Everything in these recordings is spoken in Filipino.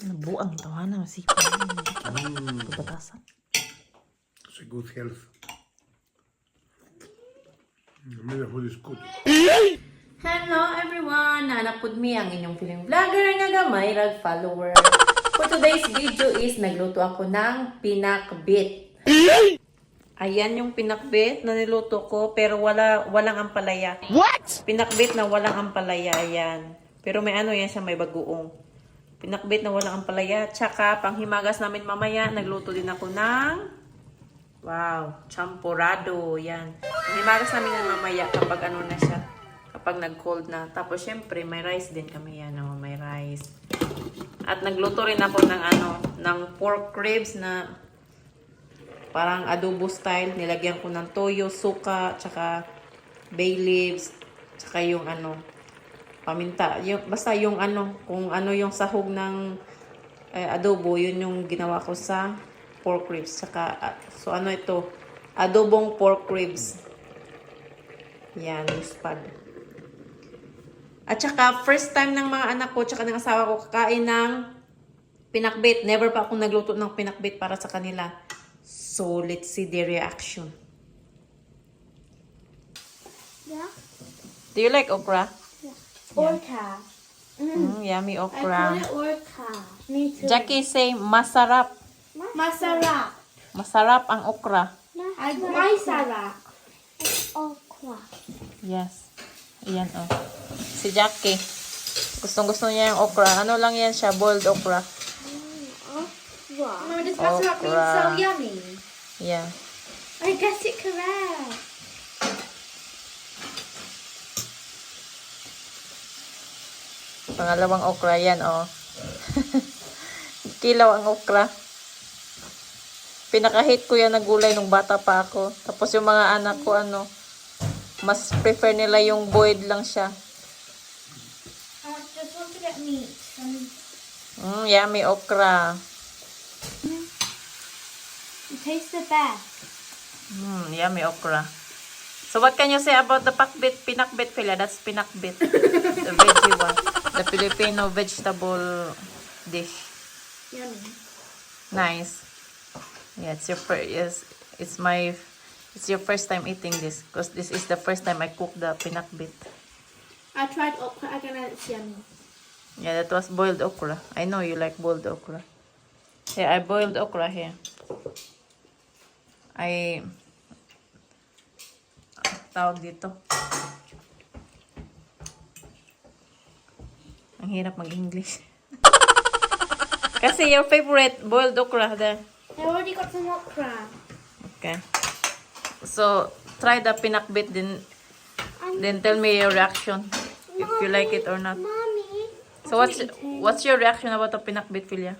Nabuang tawanan. Masipag. Mm, Pabatasan. it's a good health. Mm, the food is good. Hello everyone! Nanapod mi ang inyong feeling vlogger nga gamay rag follower. For today's video is nagluto ako ng pinakbit. Ayan yung pinakbit na niluto ko pero wala walang ampalaya. What? Pinakbit na walang ampalaya ayan. Pero may ano yan siya may bagoong. Pinakbit na walang ampalaya. Tsaka panghimagas namin mamaya nagluto din ako ng Wow, champurado. Yan. Panghimagas namin yan mamaya kapag ano na siya. Kapag nag-cold na. Tapos syempre may rice din kami yan. Oh, may rice. At nagluto rin ako ng ano, ng pork ribs na parang adobo style. Nilagyan ko ng toyo, suka, tsaka bay leaves, tsaka yung ano, paminta. Yung, basta yung ano, kung ano yung sahog ng eh, adobo, yun yung ginawa ko sa pork ribs. Tsaka, ah, so ano ito, adobong pork ribs. Yan, luspad. At saka, first time ng mga anak ko, tsaka ng asawa ko, kakain ng pinakbit. Never pa akong nagluto ng pinakbit para sa kanila. So, let's see their reaction. Yeah. Do you like okra? Orca. Mm, yummy I call okra. it orca. Me too. Jackie say, masarap. Masarap. Masarap ang okra. I Masarap. Okra. Yes. Ayan, oh. Si Jackie. Gustong gusto niya yung okra. Ano lang yan siya? Boiled okra. Okra. No, this masarap means so Okra. yummy. Yeah. I guess it correct. Pangalawang okra yan, oh. Kilaw ang okra. Pinakahit ko yan na gulay nung bata pa ako. Tapos yung mga anak ko, ano, mas prefer nila yung boiled lang siya. I just want to get meat. Um, Mm, yummy okra. it tastes the best. Mm, yummy okra. So what can you say about the pakbit, pinakbit fila? That's pinakbit. the veggie one. The Filipino vegetable dish. Yummy. Nice. Yeah, it's your first. Yes, it's my. It's your first time eating this because this is the first time I cook the pinakbit. I tried okra again and it's yummy. Yeah, that was boiled okra. I know you like boiled okra. Yeah, I boiled okra here. I tawag dito. Ang hirap mag-English. Kasi your favorite boiled okra there. I already got some okra. Okay. So, try the pinakbit then then tell me your reaction if you like it or not. Mommy. So what's what's your reaction about the pinakbit Philia?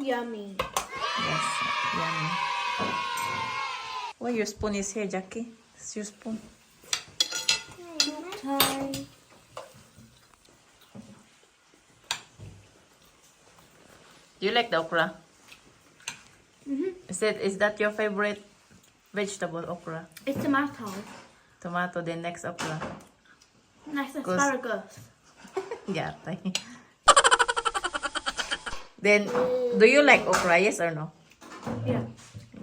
Yummy. Yes, yummy. Why your spoon is here, Jackie? It's your spoon. Time. Do you like the okra? Mhm. Is that is that your favorite vegetable, okra? It's tomato. Tomato, then next okra. Nice Cause- asparagus. Yeah. tay. then, do you like okra? Yes or no? Yeah.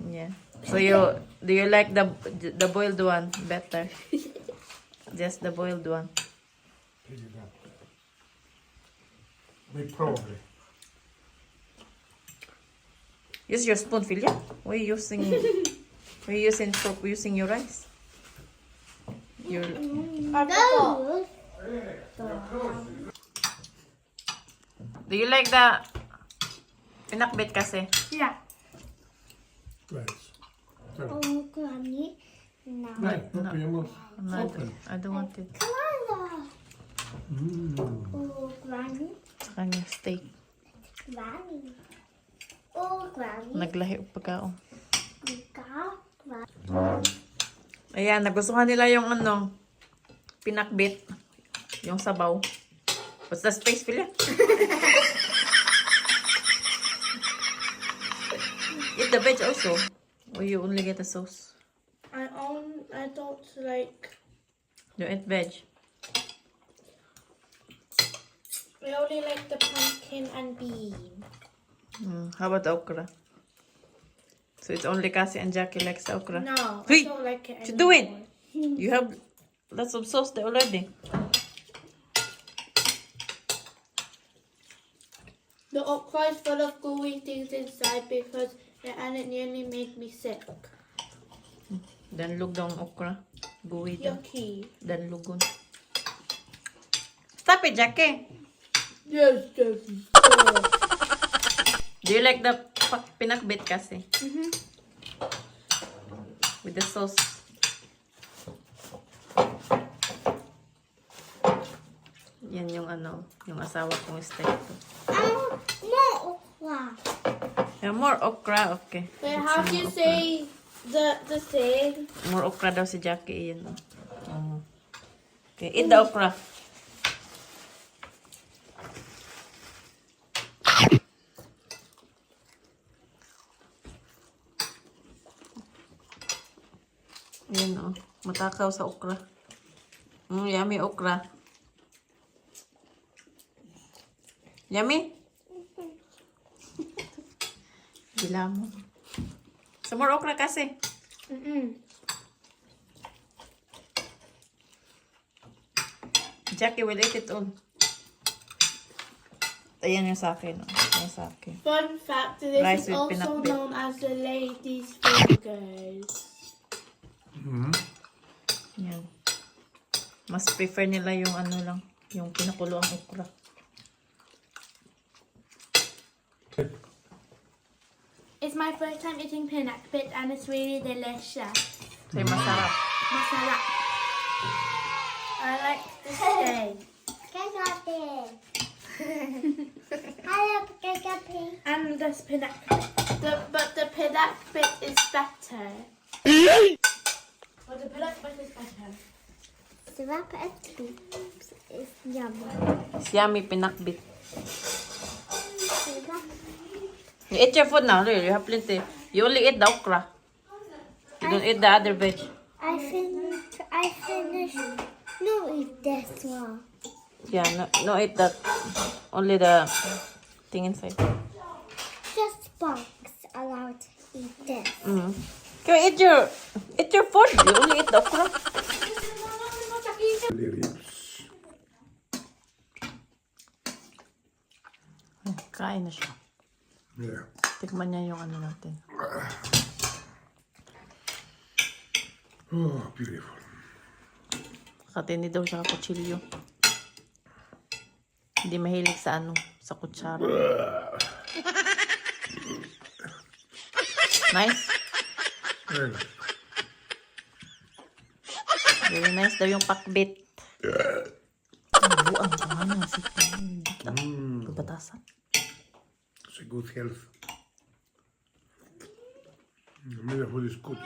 Yeah. So you do you like the the boiled one better? Just the boiled one. We probably. Use your spoon, Philia. Why are you using? why are you using for using your rice? Your forgot. Do you like the pinakbit kasi? Yeah. Rice. Oh, Granny. No. Nej, uppemot. No, I don't, I don't want it. Mm. Oh, Granny. Sa kanya steak. Granny. Oh, Granny. Naglahi og pagkaon. Ikaw. Ayan, nagustuhan nila yung ano, pinakbit. Yung sabaw. What's the space, Philia? Eat the veg also. Or you only get the sauce? I own. I don't like. You eat veg. I only like the pumpkin and bean. Mm, how about the okra? So it's only Cassie and Jackie likes okra. No, I don't like it to do it. You have lots of sauce there already. The okra is full of gooey things inside because it, and it nearly made me sick. Then look down okra. Gooey down. Yucky. Then lugon. Stop it, Jackie. Yes, yes. Do you like the pak- pinakbit kasi? Mhm. With the sauce. Yan yung ano, yung asawa kong style to. More okra. Yeah, more okra, okay. Wait, how do you okra. say the the thing? More okra daw si Jackie, yan. Oh. Oh. Okay, eat the okra. Yan oh, matakaw sa okra. Mm, yummy okra. Yummy? Gila mo. Sa more okra kasi. Mm-mm. Jackie will eat it all. Ayan yung sa akin. Oh. Yung sa akin. Fun fact: this Rice is also pinakbit. known as the ladies' fingers. Mm-hmm. Yan. Mas prefer nila yung ano lang. Yung pinakulo ang okra. It's my first time eating pinakbit and it's really delicious. Kasi masarap. Masala. I like the steak. and this pinak. The, but the pinakbit is better. but the pinakbit is better. The wrapper and scoops is yummy. It's yummy pinakbit. You eat your food now, really. You have plenty. You only eat the okra. You don't eat the other veg. I finished. I finished. No, eat this one. Yeah, no, no eat that. Only the thing inside. Just box allowed to eat this. Mm. Okay, eat your, eat your food. You only eat the okra. Delirious. Ay, Kain na siya. Yeah. Tikman niya yung ano natin. Oh, beautiful. Katini daw siya kutsilyo. Hindi mahilig sa ano, sa kutsara. Nice. Very nice. Very nice daw yung pakbit. Ang buang ka nga na. Sita. Mm. Batasan. Good health. Maybe food is good.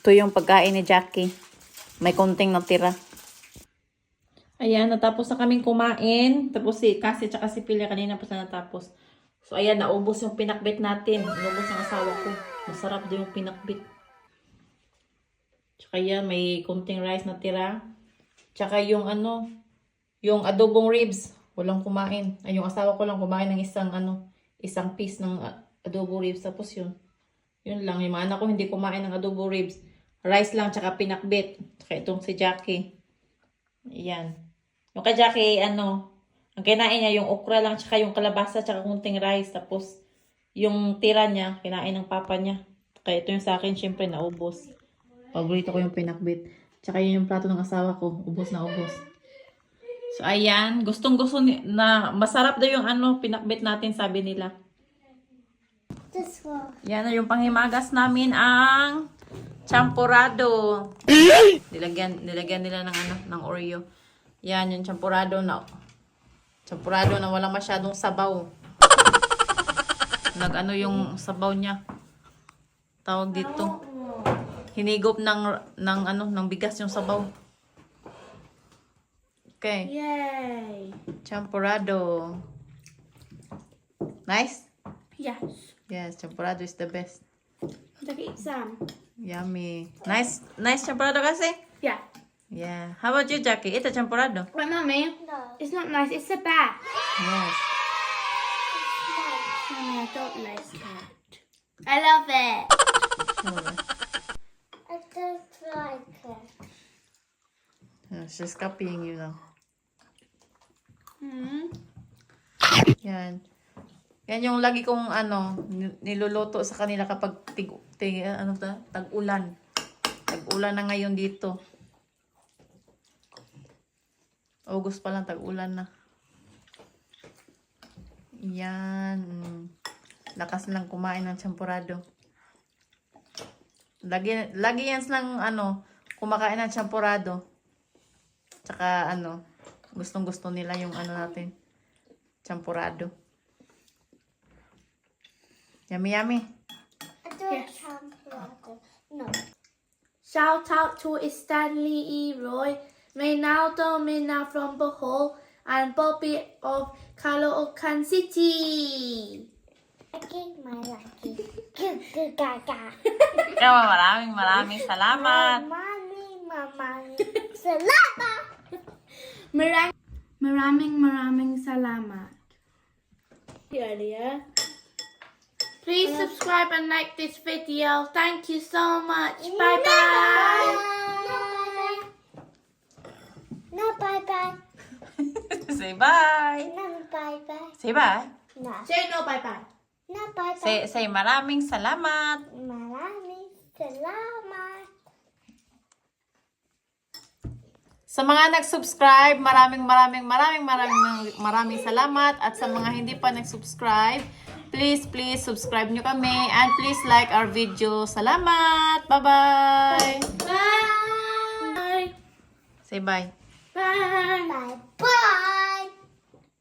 Ito yung pagkain ni Jackie. May konting natira. Ayan, natapos na kaming kumain. Tapos si Cassie at si Pilia kanina pa sa natapos. So ayan, naubos yung pinakbit natin. Naubos ang asawa ko. Masarap din yung pinakbit. Tsaka yan, may konting rice na tira. Tsaka yung ano, yung adobong ribs. Walang kumain. Ay, yung asawa ko lang kumain ng isang ano, isang piece ng uh, adobo ribs. Tapos yun. Yun lang. Yung mga anak ko hindi kumain ng adobo ribs. Rice lang, tsaka pinakbit. Tsaka itong si Jackie. Ayan. Yung kay Jackie, ano, ang kinain niya yung okra lang, tsaka yung kalabasa, tsaka kunting rice. Tapos, yung tira niya, kinain ng papa niya. Kaya ito yung sa akin, syempre, naubos. Paborito ko yung pinakbit. Tsaka yun yung plato ng asawa ko. Ubos na ubos. So, ayan. Gustong gusto ni, na masarap daw yung ano, pinakbit natin, sabi nila. This one. Yan na yung panghimagas namin ang champurado. nilagyan nilagyan nila ng ano, ng Oreo. Yan yung champurado na champurado na walang masyadong sabaw. Nag ano yung sabaw niya. Tawag dito. Hinigop ng ng ano, ng bigas yung sabaw. Okay, Yay! champurado. Nice? Yes. Yes, champurado is the best. Look at some. Yummy. Nice, nice champurado kasi. Yeah. Yeah. How about you, Jackie? Ito, champurado. But mommy, No. it's not nice. It's a bat. Yes. Mommy, I don't like it. I love it. Sure. I don't like it. Yeah, She's copying you now. Yan. Yan yung lagi kong ano, ni- niluluto sa kanila kapag tig, tig ano ta, tag-ulan. Tag-ulan na ngayon dito. August pa lang, tag-ulan na. Yan. Lakas lang kumain ng champurado. Lagi, lagi yan ng ano, kumakain ng champurado. Tsaka ano, gustong gusto nila yung ano natin, champurado. Yummy, yummy. I don't Yes. No. Shout out to Stanley E. Roy, Reynaldo Mina from Bohol, and Bobby of Caloocan City. Okay, my goo gaga. Kaya maraming maraming salamat. Mommy, mommy. Salamat. Maraming maraming salamat. Earlier. Please uh-huh. subscribe and like this video. Thank you so much. Bye bye. No, bye bye. Say bye. No, bye bye. Say bye. No, Say no bye bye. no, bye bye. Say, say maraming salamat. Maraming salamat. Sa mga nag-subscribe, maraming maraming maraming maraming maraming salamat. At sa mga hindi pa nag-subscribe, please, please subscribe nyo kami. And please like our video. Salamat! Bye-bye! Bye. Say bye. Bye. Bye bye.